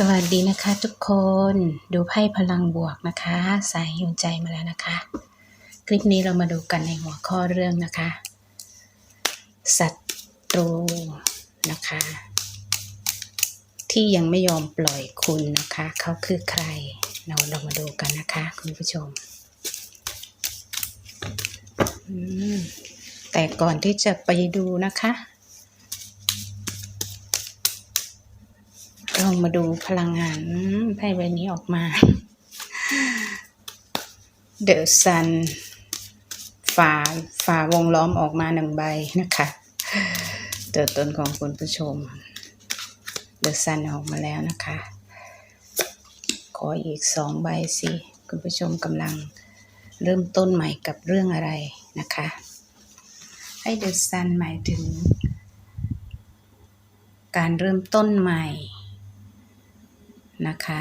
สวัสดีนะคะทุกคนดูไพ่พลังบวกนะคะ สายหิวใจมาแล้วนะคะ คลิปนี้เรามาดูกันในหัวข้อเรื่องนะคะศัตรูนะคะ ที่ยังไม่ยอมปล่อยคุณนะคะ เขาคือใคร เราเรามาดูกันนะคะ คุณผู้ชมอืมแต่ก่อนที่จะไปดูนะคะ ลองมาดูพลังงานไพ่ใบนี้ออกมา The Sun ฝ่าฝ่าวงล้อมออกมาหนึ่งใบนะคะตัวตนของคุณผู้ชม The Sun ออกมาแล้วนะคะ ขออีกสองใบสิ คุณผู้ชมกำลังเริ่มต้นใหม่กับเรื่องอะไรนะคะให้ The Sun หมายถึง การเริ่มต้นใหม่ นะคะ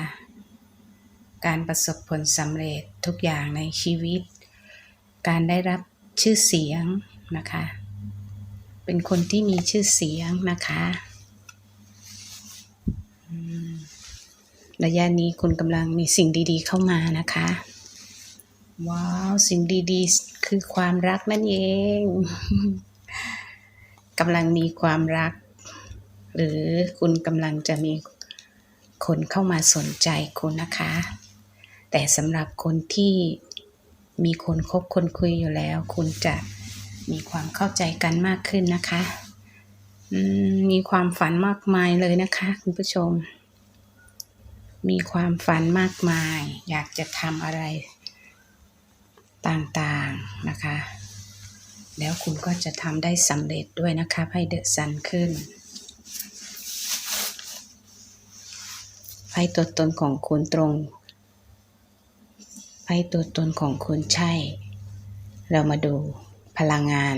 การประสบผลสำเร็จทุกอย่างในชีวิต การได้รับชื่อเสียงนะคะ เป็นคนที่มีชื่อเสียงนะคะระยะนี้คุณกำลังมีสิ่งดีๆ เข้ามานะคะ ว้าว สิ่งดีๆ คือความรักนั่นเองกำลังมีความรัก หรือคุณกำลังจะมี คนเข้ามาสนใจคุณนะคะ แต่สำหรับคนที่มีคนคบคนคุยอยู่แล้ว คุณจะมีความเข้าใจกันมากขึ้นนะคะมมีความฝันมากมายเลยนะคะ คุณผู้ชม มีความฝันมากมาย อยากจะทำอะไรต่างๆนะคะ แล้วคุณก็จะทำได้สำเร็จด้วยนะคะให้เดอะซันขึ้น ไพ่ตัวตนของคุณตรงไพ่ตัวตนของคุณใช่ เรามาดูพลังงาน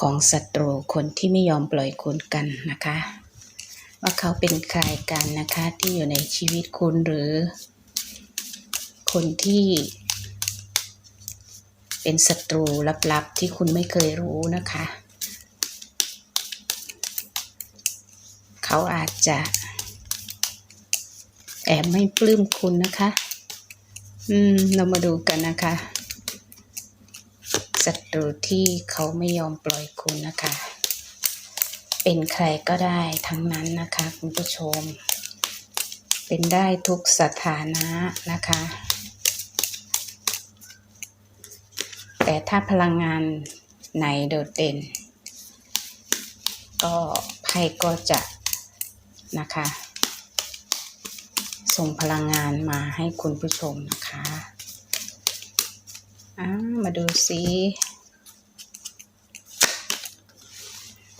ของศัตรูคนที่ไม่ยอมปล่อยคุณกันนะคะ ว่าเขาเป็นใครกันนะคะที่อยู่ในชีวิตคุณหรือ คนที่เป็นศัตรูลับๆที่คุณไม่เคยรู้นะคะ เขาอาจจะ แอบไม่ปลื้มคุณนะคะ อืม เรามาดูกันนะคะศัตรูที่เขาไม่ยอมปล่อยคุณนะคะ เป็นใครก็ได้ทั้งนั้นนะคะ คุณผู้ชม เป็นได้ทุกสถานะนะคะ แต่ถ้าพลังงานไหนโดดเด่น ก็ไพ่ก็จะนะคะ ส่งพลังงานมาให้คุณผู้ชมนะคะามาดูซิ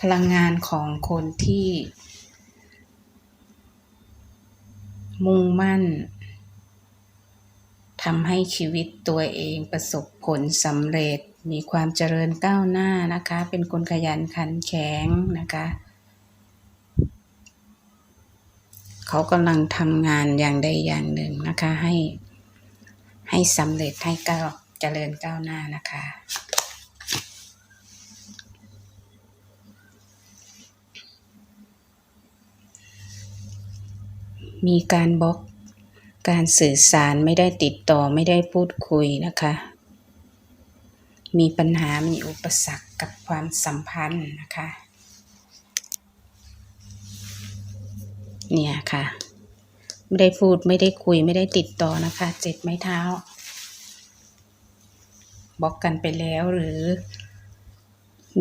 พลังงานของคนที่ มุ่งมั่นทำให้ชีวิตตัวเองประสบผลสำเร็จมีความเจริญก้าวหน้านะคะ เป็นคนขยันขันแข็งนะคะ เขากำลังทำงานอย่างใดอย่างหนึ่งนะคะ ให้ ให้สำเร็จให้ก้าวเจริญก้าวหน้านะคะ มีการบล็อกการสื่อสารไม่ได้ติดต่อไม่ได้พูดคุยนะคะ มีปัญหามีอุปสรรคกับความสัมพันธ์นะคะ เนี่ยค่ะ ไม่ได้พูดไม่ได้คุยไม่ได้ติดต่อนะคะเจ็ดไม้เท้าบล็อกกันไปแล้วหรือ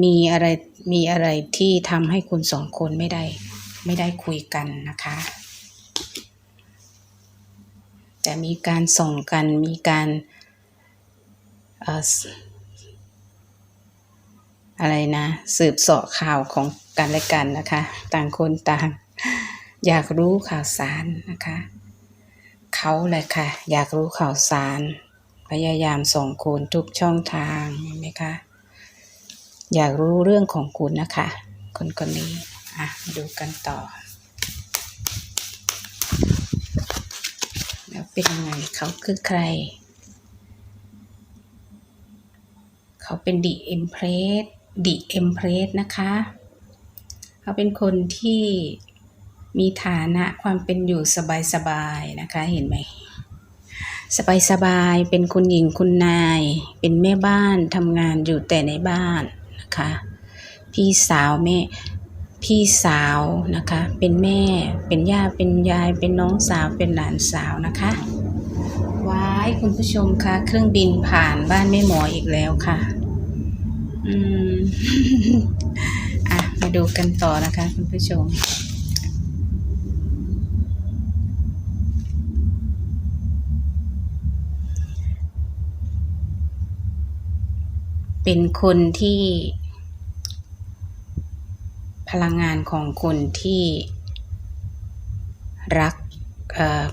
มีอะไรมีอะไรที่ทำให้คุณสองคนไม่ได้ ไม่ได้คุยกันนะคะ แต่มีการส่งกันมีการเอ่ออะไรนะ สืบเสาะข่าวของกันและกันนะคะ ต่างคนต่าง อยากรู้ข่าวสารนะคะ เขาแหละค่ะ อยากรู้ข่าวสาร พยายามส่งคุณทุกช่องทางเห็นไหมคะ อยากรู้เรื่องของคุณนะคะ คนคนนี้อะดูกันต่อ แล้วเป็นยังไงเขาคือใคร เขาเป็นดีเอ็มเพรสดีเอ็มเพรสนะคะ เขาเป็นคนที่ มีฐานะความเป็นอยู่สบายๆนะคะเห็นไหมสบายๆเป็นคุณหญิงคุณนาย เป็นแม่บ้านทำงานอยู่แต่ในบ้านนะคะ พี่สาวแม่พี่สาวนะคะ เป็นแม่ เป็นย่า เป็นยาย เป็นน้องสาว เป็นหลานสาวนะคะว้ายคุณผู้ชมคะ เครื่องบินผ่านบ้านแม่หมออีกแล้วค่ะ อืม อะ มาดูกันต่อนะคะ คุณผู้ชม เป็นคนที่ พลังงานของคนที่รัก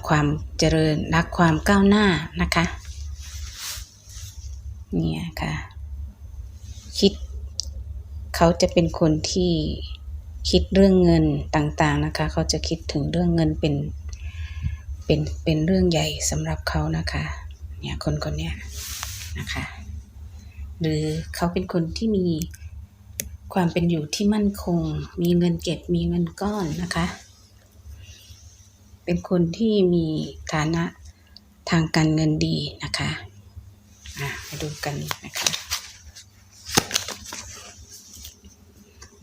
ความเจริญรักความก้าวหน้านะคะเนี่ยค่ะคิดเขาจะเป็นคนที่คิดเรื่องเงินต่างๆนะคะ เขาจะคิดถึงเรื่องเงินเป็นเป็นเป็นเรื่องใหญ่สำหรับเขานะคะเนี่ยคนคนเนี้ยนะคะ หรือเขาเป็นคนที่มีความเป็นอยู่ที่มั่นคง มีเงินเก็บ มีเงินก้อนนะคะ เป็นคนที่มีฐานะทางการเงินดีนะคะมาดูกันนะคะ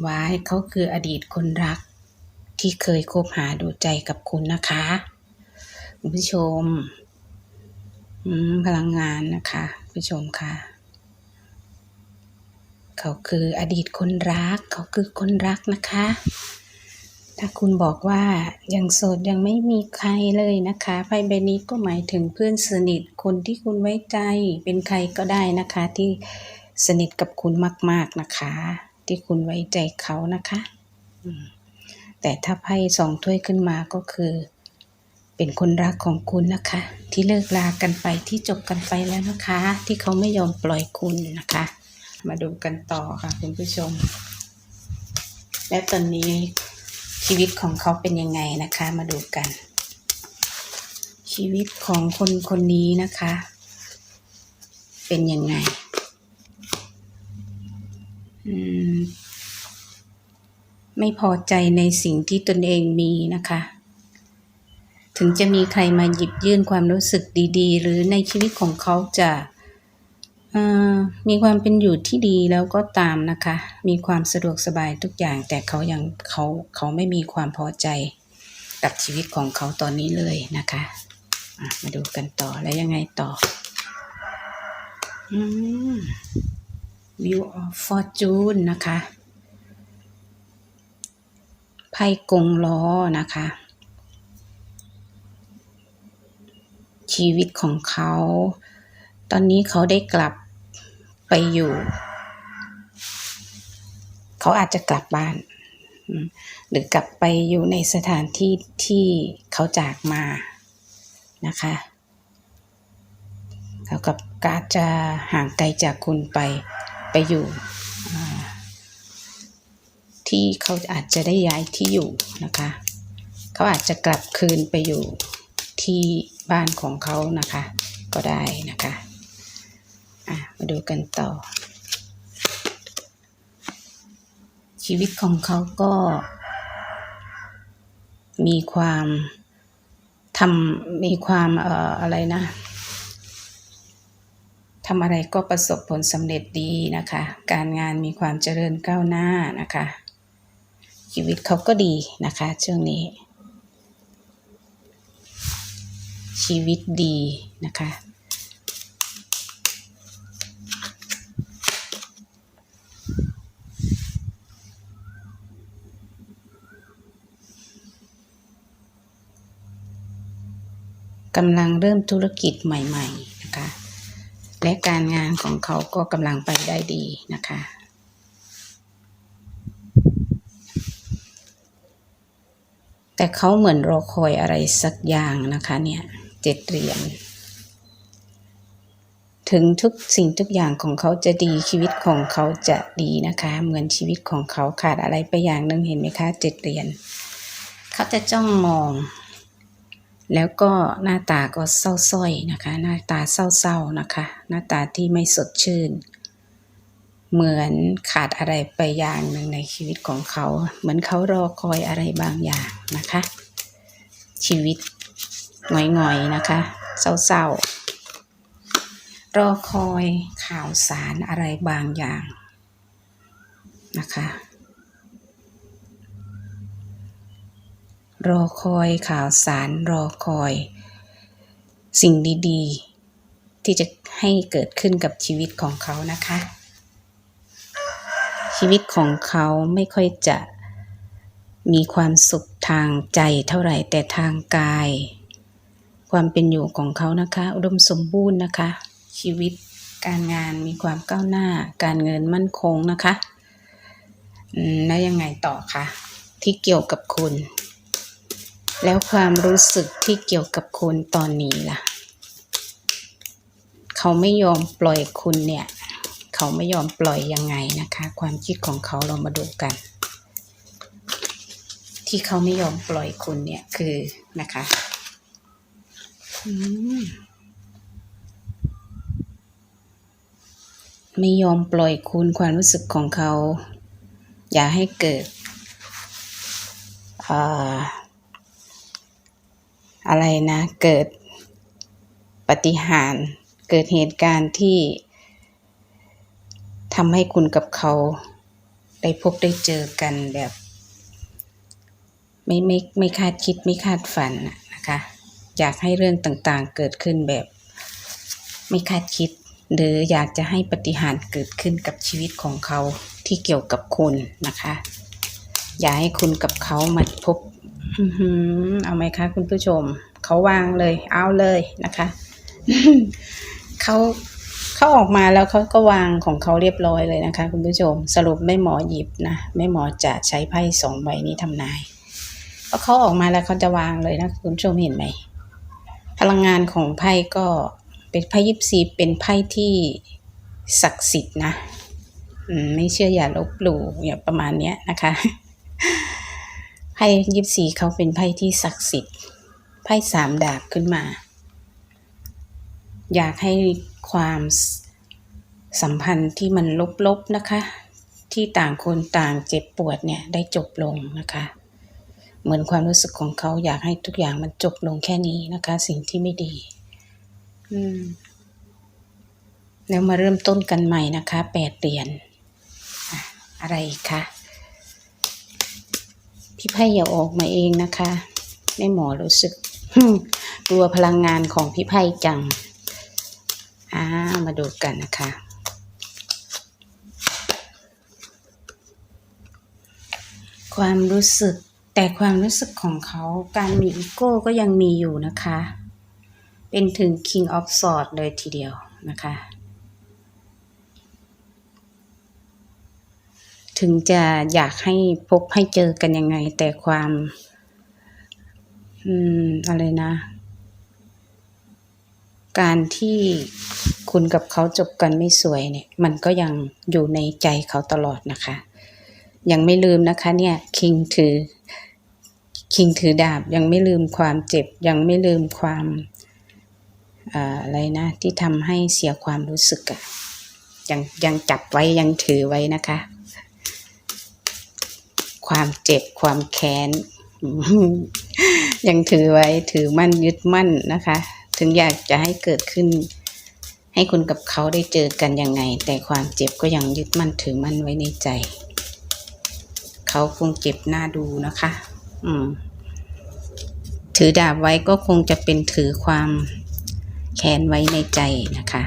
ว้ายเขาคืออดีตคนรักที่เคยคบหาดูใจกับคุณนะคะคุณผู้ชมพลังงานนะคะ ผู้ชมค่ะ เขาคืออดีตคนรัก เขาคือคนรักนะคะ ถ้าคุณบอกว่ายังโสดยังไม่มีใครเลยนะคะไพ่ใบนี้ก็หมายถึงเพื่อนสนิทคนที่คุณไว้ใจเป็นใครก็ได้นะคะ ที่สนิทกับคุณมาก ๆนะคะ ที่คุณไว้ใจเขานะคะแต่ถ้าไพ่สองถ้วยขึ้นมาก็คือ เป็นคนรักของคุณนะคะ ที่เลิกลากันไปที่จบกันไปแล้วนะคะ ที่เขาไม่ยอมปล่อยคุณนะคะ มาดูกันต่อค่ะคุณผู้ชม และตอนนี้ชีวิตของเขาเป็นยังไงนะคะ มาดูกัน ชีวิตของคนคนนี้นะคะ เป็นยังไงอืมไม่พอใจในสิ่งที่ตนเองมีนะคะ ถึงจะมีใครมาหยิบยื่นความรู้สึกดี ๆ หรือในชีวิตของเขาจะ มีความเป็นอยู่ที่ดีแล้วก็ตามนะคะ มีความสะดวกสบายทุกอย่าง แต่เขายังเขาเขาไม่มีความพอใจกับชีวิตของเขาตอนนี้เลยนะคะะมาดูกันต่อแล้วยังไงต่ออืม View of Fortune นะคะไพ่กงล้อนะคะ ชีวิตของเขา ตอนนี้เขาได้กลับไปอยู่ เขาอาจจะกลับบ้าน หรือกลับไปอยู่ในสถานที่ที่เขาจากมานะคะเขากับอาจะห่างไกลจากคุณไปไปอยู่ ที่เขาอาจจะได้ย้ายที่อยู่นะคะ เขาอาจจะกลับคืนไปอยู่ที่บ้านของเขานะคะ ก็ได้นะคะ อะมาดูกันต่อ ชีวิตของเขาก็ มีความทำมีความเอ่ออะไรนะทำอะไรก็ประสบผลสำเร็จดีนะคะ การงานมีความเจริญก้าวหน้านะคะ ชีวิตเขาก็ดีนะคะช่วงนี้ ชีวิตดีนะคะ กำลังเริ่มธุรกิจใหม่ๆนะคะ และการงานของเขาก็กำลังไปได้ดีนะคะ แต่เขาเหมือนรอคอยอะไรสักอย่างนะคะเนี่ยเจ็ดเหรียญถึงทุกสิ่งทุกอย่างของเขาจะดีชีวิตของเขาจะดีนะคะ เหมือนชีวิตของเขาขาดอะไรไปอย่างหนึ่งเห็นไหมคะเจ็ดเหรียญเขาจะจ้องมอง แล้วก็หน้าตาก็เศร้าส้อยนะคะ หน้าตาเศร้าๆนะคะ หน้าตาที่ไม่สดชื่น เหมือนขาดอะไรไปอย่างหนึ่งในชีวิตของเขา เหมือนเขารอคอยอะไรบางอย่างนะคะ ชีวิตหงอยๆนะคะ เศร้าๆ รอคอยข่าวสารอะไรบางอย่างนะคะ รอคอยข่าวสารรอคอย สิ่งดีๆ ที่จะให้เกิดขึ้นกับชีวิตของเขานะคะ ชีวิตของเขาไม่ค่อยจะมีความสุขทางใจเท่าไหร่แต่ทางกาย ความเป็นอยู่ของเขานะคะ อุดมสมบูรณ์นะคะ ชีวิตการงานมีความก้าวหน้า การเงินมั่นคงนะคะแล้วยังไงต่อคะที่เกี่ยวกับคุณ แล้วความรู้สึกที่เกี่ยวกับคุณตอนนี้ล่ะ เขาไม่ยอมปล่อยคุณเนี่ย เขาไม่ยอมปล่อยยังไงนะคะ ความคิดของเขาเรามาดูกัน ที่เขาไม่ยอมปล่อยคุณเนี่ยคือนะคะมไม่ยอมปล่อยคุณความรู้สึกของเขา อย่าให้เกิด อะไรนะ เกิดปฏิหาร เกิดเหตุการณ์ที่ทำให้คุณกับเขาได้พบได้เจอกันแบบ ไม่ไม่ไม่คาดคิดไม่คาดฝันนะคะ อยากให้เรื่องต่างๆเกิดขึ้นแบบ ไม่คาดคิด หรืออยากจะให้ปฏิหารเกิดขึ้นกับชีวิตของเขาที่เกี่ยวกับคุณนะคะ อยากให้คุณกับเขามาพบ เอาไหมคะคุณผู้ชม เขาวางเลย เอาเลยนะคะ เขาเขาออกมาแล้วเขาก็วางของเขาเรียบร้อยเลยนะคะ คุณผู้ชม สรุปไม่หมอหยิบนะไม่หมอจะใช้ไพ่สองใบนี้ทำนายเพราะเขาออกมาแล้วเขาจะวางเลยนะคุณผู้ชมเห็นไหมพลังงานของไพ่ก็เป็นไพ่ยิปซีเป็นไพ่ที่ศักดิ์สิทธิ์นะอืไม่เชื่ออย่าลบหลู่อย่างประมาณเนี้ยนะคะ ไพ่ยิปซีเขาเป็นไพ่ที่ศักดิ์สิทธิ์ ไพ่สามดาบขึ้นมา อยากให้ความสัมพันธ์ที่มันลบๆนะคะ ที่ต่างคนต่างเจ็บปวดเนี่ยได้จบลงนะคะ เหมือนความรู้สึกของเขาอยากให้ทุกอย่างมันจบลงแค่นี้นะคะ สิ่งที่ไม่ดี อืม แล้วมาเริ่มต้นกันใหม่นะคะแปดเหรียญอะไรคะ พี่ไพ่อย่าออกมาเองนะคะแม่หมอรู้สึกกลัวพลังงานของพี่ไพ่จังอ่ามาดูกันนะคะความรู้สึกแต่ความรู้สึกของเขาการมีอีโก้ก็ยังมีอยู่นะคะ เป็นถึง King of Swords เลยทีเดียวนะคะ ถึงจะอยากให้พบให้เจอกันยังไง แต่ความ อืม อะไรนะ การที่คุณกับเขาจบกันไม่สวยเนี่ย มันก็ยังอยู่ในใจเขาตลอดนะคะ ยังไม่ลืมนะคะ เนี่ย คิงถือ คิงถือดาบ ยังไม่ลืมความเจ็บ ยังไม่ลืมความอ่าอะไรนะ ที่ทำให้เสียความรู้สึกอะยังยังจับไว้ยังถือไว้นะคะ ความเจ็บความแค้น ยังถือไว้ถือมั่นยึดมั่นนะคะ ถึงอยากจะให้เกิดขึ้น ให้คุณกับเขาได้เจอกันยังไง แต่ความเจ็บก็ยังยึดมั่นถือมั่นไว้ในใจ เขาคงเจ็บหน้าดูนะคะ อืม ถือดาบไว้ก็คงจะเป็นถือความแค้นไว้ในใจนะคะ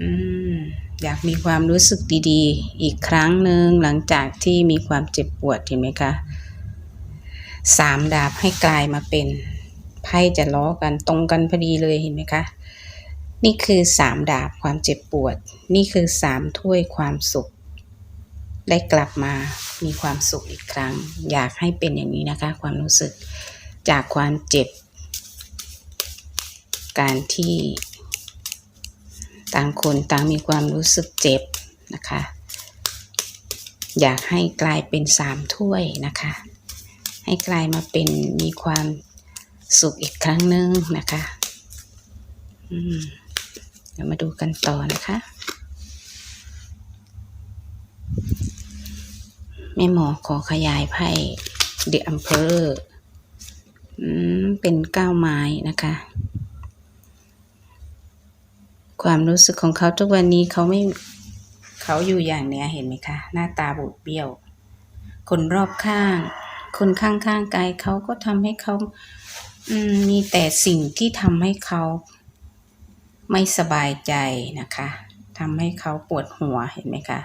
อืม อยากมีความรู้สึกดีๆ อีกครั้งหนึ่งหลังจากที่มีความเจ็บปวดเห็นไหมคะสามดาบให้กลายมาเป็นไพ่จะล้อกันตรงกันพอดีเลยเห็นไหมคะ นี่คือสามดาบความเจ็บปวด นี่คือสามถ้วยความสุข ได้กลับมามีความสุขอีกครั้ง อยากให้เป็นอย่างนี้นะคะ ความรู้สึกจากความเจ็บ การที่ ต่างคนต่างมีความรู้สึกเจ็บนะคะ อยากให้กลายเป็นสามถ้วยนะคะ ให้กลายมาเป็นมีความสุขอีกครั้งหนึ่งนะคะเดี๋ยวมาดูกันต่อนะคะ แม่หมอขอขยายไพ่ The Emperor เป็นเก้าไม้นะคะ ความรู้สึกของเขาทุกวันนี้เขาไม่เขาอยู่อย่างเนี้ยเห็นไหมคะ หน้าตาบูดเบี้ยว คนรอบข้าง คนข้างข้างๆกายเขาก็ทำให้เขามมีแต่สิ่งที่ทำให้เขา ไม่สบายใจนะคะทำให้เขาปวดหัวเห็นไหมคะ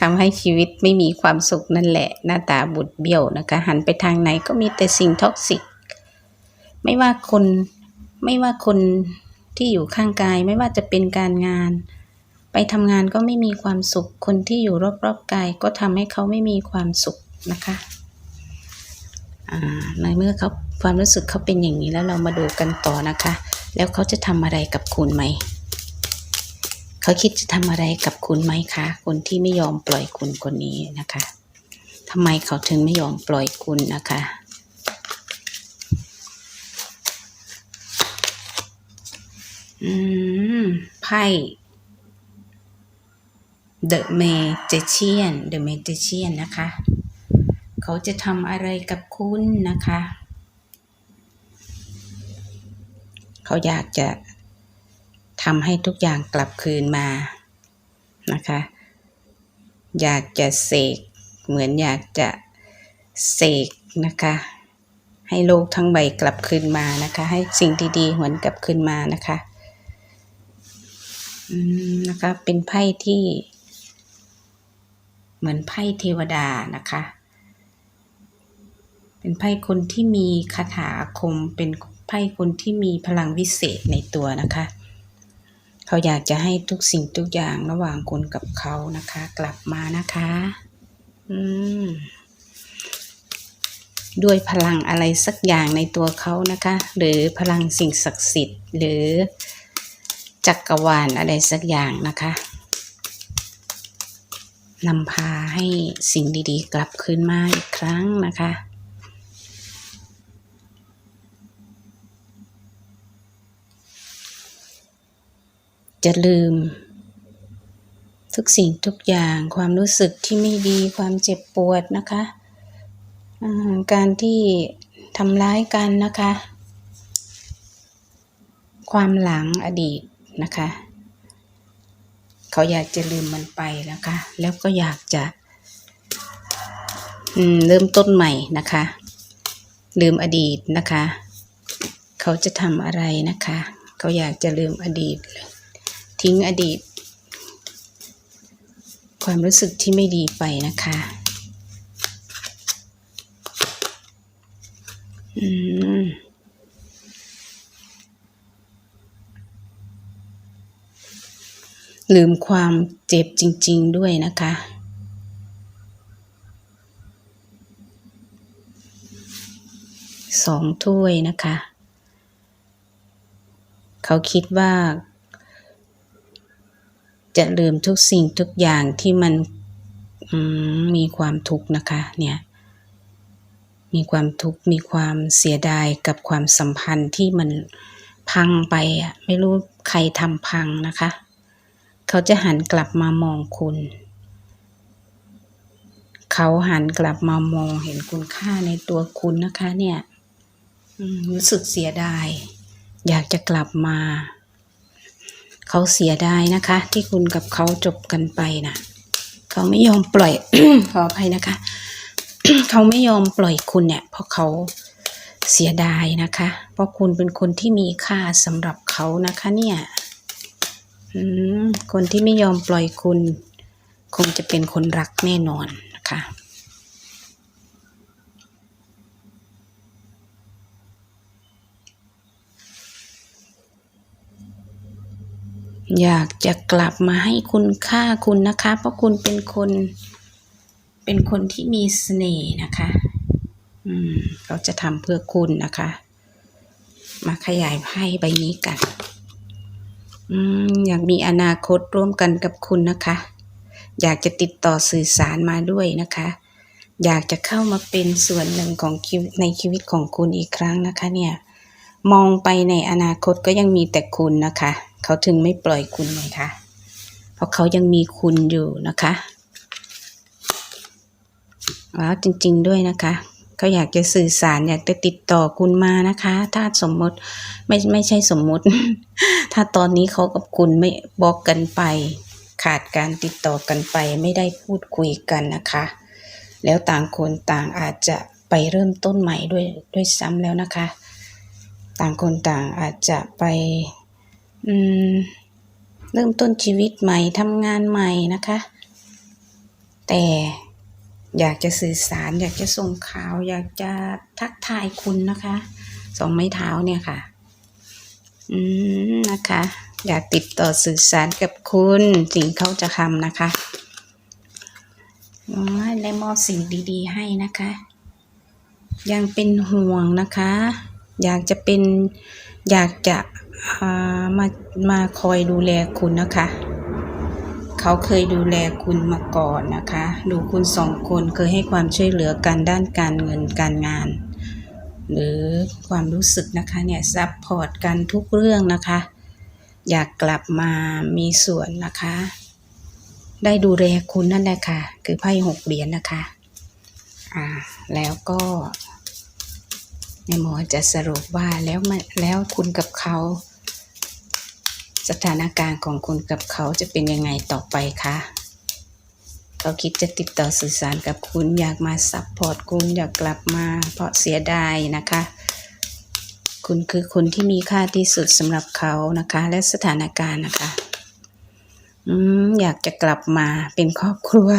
ทำให้ชีวิตไม่มีความสุขนั่นแหละ หน้าตาบุดเบี้ยวนะคะ หันไปทางไหนก็มีแต่สิ่งท็อกซิก ไม่ว่าคนไม่ว่าคน ที่อยู่ข้างกายไม่ว่าจะเป็นการงาน ไปทำงานก็ไม่มีความสุข คนที่อยู่รอบๆกายก็ทำให้เขาไม่มีความสุขนะคะในเมื่อเขาความรู้สึกเขาเป็นอย่างนี้แล้วเรามาดูกันต่อนะคะ แล้วเขาจะทำอะไรกับคุณไหม เขาคิดจะทำอะไรกับคุณไหมคะ คนที่ไม่ยอมปล่อยคุณคนนี้นะคะทำไมเขาถึงไม่ยอมปล่อยคุณนะคะ อืม ไพ่ The Magician The Magician นะคะ เขาจะทำอะไรกับคุณนะคะ เขาอยากจะทำให้ทุกอย่างกลับคืนมานะคะ อยากจะเสก เหมือนอยากจะเสกนะคะ ให้โลกทั้งใบกลับคืนมานะคะ ให้สิ่งดีๆหวนกลับคืนมานะคะ นะคะ เป็นไพ่ที่ เหมือนไพ่เทวดานะคะ เป็นไพ่คนที่มีคาถาคม เป็นไพ่คนที่มีพลังวิเศษในตัวนะคะ เขาอยากจะให้ทุกสิ่งทุกอย่างระหว่างคุณกับเขานะคะ กลับมานะคะ อืมด้วยพลังอะไรสักอย่างในตัวเขานะคะ หรือพลังสิ่งศักดิ์สิทธิ์ หรือ จักรวาลอะไรสักอย่างนะคะนำพาให้สิ่งดีๆ กลับคืนมาอีกครั้งนะคะ จะลืม ทุกสิ่งทุกอย่างความรู้สึกที่ไม่ดีความเจ็บปวดนะคะ การที่ทำร้ายกันนะคะ ความหลังอดีต นะคะ เขาอยากจะลืมมันไปนะคะ แล้วก็อยากจะเริ่มต้นใหม่นะคะ ลืมอดีตนะคะ เขาจะทำอะไรนะคะ เขาอยากจะลืมอดีต ทิ้งอดีต ความรู้สึกที่ไม่ดีไปนะคะอืม ลืมความเจ็บจริง ๆ ด้วยนะคะ สองถ้วยนะคะ เขาคิดว่า จะลืมทุกสิ่งทุกอย่างที่มันมมีความทุกข์นะคะ เนี่ย มีความทุกข์ มีความเสียดายกับความสัมพันธ์ที่มันพังไปอะ ไม่รู้ใครทำพังนะคะ เขาจะหันกลับมามองคุณ เขาหันกลับมามองเห็นคุณค่าในตัวคุณนะคะเนี่ยรู้สึกเสียดาย อยากจะกลับมา เขาเสียดายนะคะ ที่คุณกับเขาจบกันไปนะเขาไม่ยอมปล่อยขออภัยนะคะ เขาไม่ยอมปล่อยคุณเนี่ย เพราะเขาเสียดายนะคะ เพราะคุณเป็นคนที่มีค่าสำหรับเขานะคะเนี่ย คนที่ไม่ยอมปล่อยคุณ คงจะเป็นคนรักแน่นอนนะคะอยากจะกลับมาให้คุณค่าคุณนะคะ เพราะคุณเป็นคน เป็นคนที่มีเสน่ห์นะคะ อืมเขาจะทำเพื่อคุณนะคะ มาขยายไพ่ใบนี้กัน อยากมีอนาคตร่วมกันกับคุณนะคะ อยากจะติดต่อสื่อสารมาด้วยนะคะ อยากจะเข้ามาเป็นส่วนหนึ่งของในชีวิตของคุณอีกครั้งนะคะ เนี่ย มองไปในอนาคตก็ยังมีแต่คุณนะคะ เขาถึงไม่ปล่อยคุณไงคะเพราะเขายังมีคุณอยู่นะคะว้าวจริง ๆ ด้วยนะคะ เขาอยากจะสื่อสารอยากจะติดต่อคุณมานะคะ ถ้าสมมติไม่ไม่ใช่สมมุติ ถ้าตอนนี้เขากับคุณไม่บอกกันไป ขาดการติดต่อกันไปไม่ได้พูดคุยกันนะคะ แล้วต่างคนต่างอาจจะไปเริ่มต้นใหม่ด้วยด้วยซ้ำแล้วนะคะ ต่างคนต่างอาจจะไปอืมเริ่มต้นชีวิตใหม่ทำงานใหม่นะคะ แต่ อยากจะสื่อสาร อยากจะส่งข่าว อยากจะทักทายคุณนะคะ สองไม้เท้าเนี่ยค่ะ อืมนะคะ อยากติดต่อสื่อสารกับคุณสิ่งเขาจะทำนะคะอ๋อและมอบสิ่งดี ๆ ให้นะคะ ยังเป็นห่วงนะคะ อยากจะเป็นอยากจะอ่ามามาคอยดูแลคุณนะคะ เขาเคยดูแลคุณมาก่อนนะคะ ดูคุณสองคนเคยให้ความช่วยเหลือกันด้านการเงินการงาน หรือความรู้สึกนะคะเนี่ยซัพพอร์ตกันทุกเรื่องนะคะ อยากกลับมามีส่วนนะคะ ได้ดูแลคุณนั่นแหละค่ะ คือไพ่หกเหรียญนะคะอ่าแล้วก็แม่หมอจะสรุปว่าแล้วแล้วคุณกับเขา สถานการณ์ของคุณกับเขาจะเป็นยังไงต่อไปคะเขาคิดจะติดต่อสื่อสารกับคุณอยากมาซัพพอร์ตคุณอยากกลับมา เพราะเสียดายนะคะ คุณคือคนที่มีค่าที่สุดสำหรับเขานะคะ และสถานการณ์นะคะอืมอยากจะกลับมาเป็นครอบครัว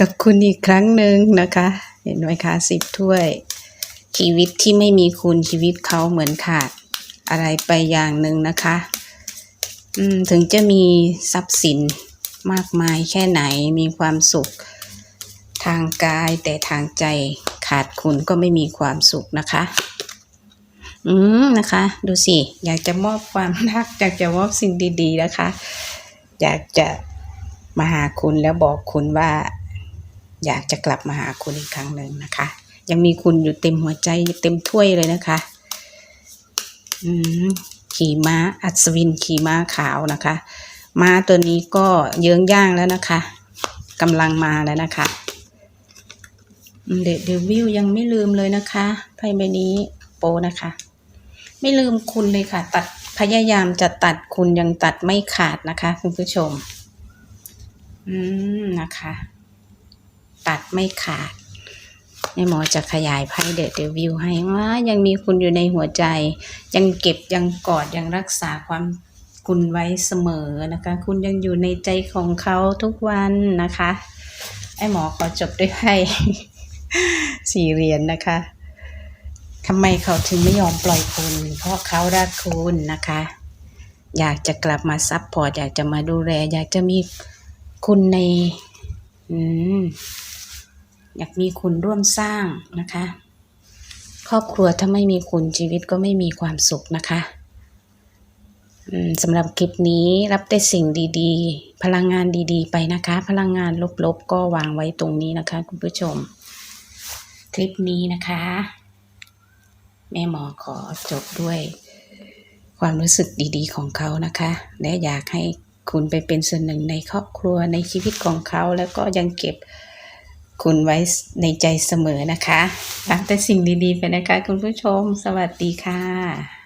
กับคุณอีกครั้งหนึ่งนะคะ เห็นไหมคะสิบถ้วย ชีวิตที่ไม่มีคุณชีวิตเขาเหมือนขาดอะไรไปอย่างหนึ่งนะคะ ถึงจะมีทรัพย์สินมากมายแค่ไหนมีความสุข ทางกายแต่ทางใจขาดคุณก็ไม่มีความสุขนะคะ อืมนะคะ ดูสิ อยากจะมอบความรัก อยากจะมอบสิ่งดีๆนะคะ อยากจะมาหาคุณแล้วบอกคุณว่า อยากจะกลับมาหาคุณอีกครั้งหนึ่งนะคะ ยังมีคุณอยู่เต็มหัวใจเต็มถ้วยเลยนะคะ อืม ขี่ม้าอัศวินขี่ม้าขาวนะคะ ม้าตัวนี้ก็เยื้องย่างแล้วนะคะกำลังมาแล้วนะคะเดเดวิลยังไม่ลืมเลยนะคะไพ่ใบนี้โปนะคะ ไม่ลืมคุณเลยค่ะ ตัดพยายามจะตัดคุณยังตัดไม่ขาดนะคะคุณผู้ชม อืมนะคะ ตัดไม่ขาด แม่หมอจะขยายไพ่เดอะเดวิลให้ว่ายังมีคุณอยู่ในหัวใจ ยังเก็บยังกอดยังรักษาความคุณไว้เสมอนะคะ คุณยังอยู่ในใจของเขาทุกวันนะคะ ไอ้หมอขอจบด้วยไพ่สี่เหรียญนะคะทำไมเขาถึงไม่ยอมปล่อยคุณ เพราะเขารักคุณนะคะ อยากจะกลับมาซับพอร์ตอยากจะมาดูแล อยากจะมีคุณใน อืม อยากมีคุณร่วมสร้างนะคะ ครอบครัวถ้าไม่มีคุณชีวิตก็ไม่มีความสุขนะคะสำหรับคลิปนี้รับแต่สิ่งดีๆ พลังงานดีๆ ไปนะคะ พลังงานลบๆ ก็วางไว้ตรงนี้นะคะ คุณผู้ชม คลิปนี้นะคะ แม่หมอขอจบด้วยความรู้สึกดีๆ ของเขานะคะ และอยากให้คุณไปเป็นส่วนหนึ่งในครอบครัวในชีวิตของเขาแล้วก็ยังเก็บ คุณไว้ในใจเสมอนะคะรับแต่สิ่งดีๆไปนะคะ คุณผู้ชม สวัสดีค่ะ